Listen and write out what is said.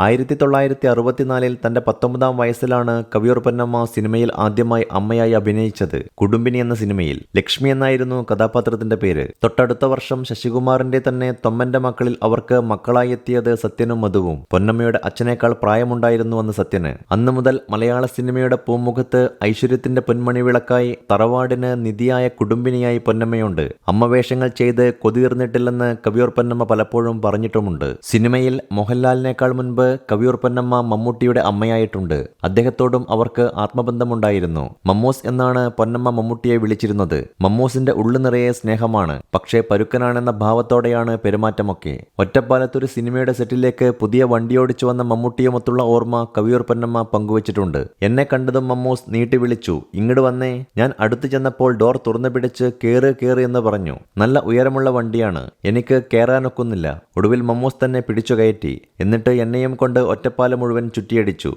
ആയിരത്തി തൊള്ളായിരത്തി അറുപത്തിനാലിൽ തന്റെ പത്തൊമ്പതാം വയസ്സിലാണ് കവിയൂർ പൊന്നമ്മ സിനിമയിൽ ആദ്യമായി അമ്മയായി അഭിനയിച്ചത് കുടുംബിനി എന്ന സിനിമയിൽ. ലക്ഷ്മി എന്നായിരുന്നു കഥാപാത്രത്തിന്റെ പേര്. തൊട്ടടുത്ത വർഷം ശശികുമാറിന്റെ തന്നെ തൊമ്മന്റെ മക്കളിൽ അവർക്ക് മക്കളായി എത്തിയത് സത്യനും മധുവും. പൊന്നമ്മയുടെ അച്ഛനേക്കാൾ പ്രായമുണ്ടായിരുന്നു അന്ന് സത്യന്. അന്നു മുതൽ മലയാള സിനിമയുടെ പൂമുഖത്ത് ഐശ്വര്യത്തിന്റെ പൊന്മണി വിളക്കായി തറവാടിന് നിധിയായ കുടുംബിനിയായി പൊന്നമ്മയുണ്ട്. അമ്മവേഷങ്ങൾ ചെയ്ത് കൊതിർന്നിട്ടില്ലെന്ന് കവിയൂർ പൊന്നമ്മ പലപ്പോഴും പറഞ്ഞിട്ടുമുണ്ട്. സിനിമയിൽ മോഹൻലാലിനേക്കാൾ മുൻപ് കവിയൂർ പൊന്നമ്മ മമ്മൂട്ടിയുടെ അമ്മയായിട്ടുണ്ട്. അദ്ദേഹത്തോടും അവർക്ക് ആത്മബന്ധമുണ്ടായിരുന്നു. മമ്മൂസ് എന്നാണ് പൊന്നമ്മ മമ്മൂട്ടിയെ വിളിച്ചിരുന്നത്. മമ്മൂസിന്റെ ഉള്ളു നിറയെ സ്നേഹമാണ്. പക്ഷേ പരുക്കനാണെന്ന ഭാവത്തോടെയാണ് പെരുമാറ്റമൊക്കെ. ഒറ്റപ്പാലത്തൊരു സിനിമയുടെ സെറ്റിലേക്ക് പുതിയ വണ്ടിയോടിച്ചു വന്ന മമ്മൂട്ടിയുമൊത്തുള്ള ഓർമ്മ കവിയൂർ പൊന്നമ്മ പങ്കുവച്ചിട്ടുണ്ട്. എന്നെ കണ്ടതും മമ്മൂസ് നീട്ടി വിളിച്ചു. ഇങ്ങോട്ട് വന്നേ. ഞാൻ അടുത്തു ചെന്നപ്പോൾ ഡോർ തുറന്നു പിടിച്ച് കേറ് കേറ് എന്ന് പറഞ്ഞു. നല്ല ഉയരമുള്ള വണ്ടിയാണ്. എനിക്ക് കയറാനൊക്കുന്നില്ല ഒടുവിൽ മമ്മൂസ് തന്നെ പിടിച്ചു കയറ്റി. എന്നിട്ട് എന്നെയും കൊണ്ട് ഒറ്റപ്പാലം മുഴുവൻ ചുറ്റിയടിച്ചു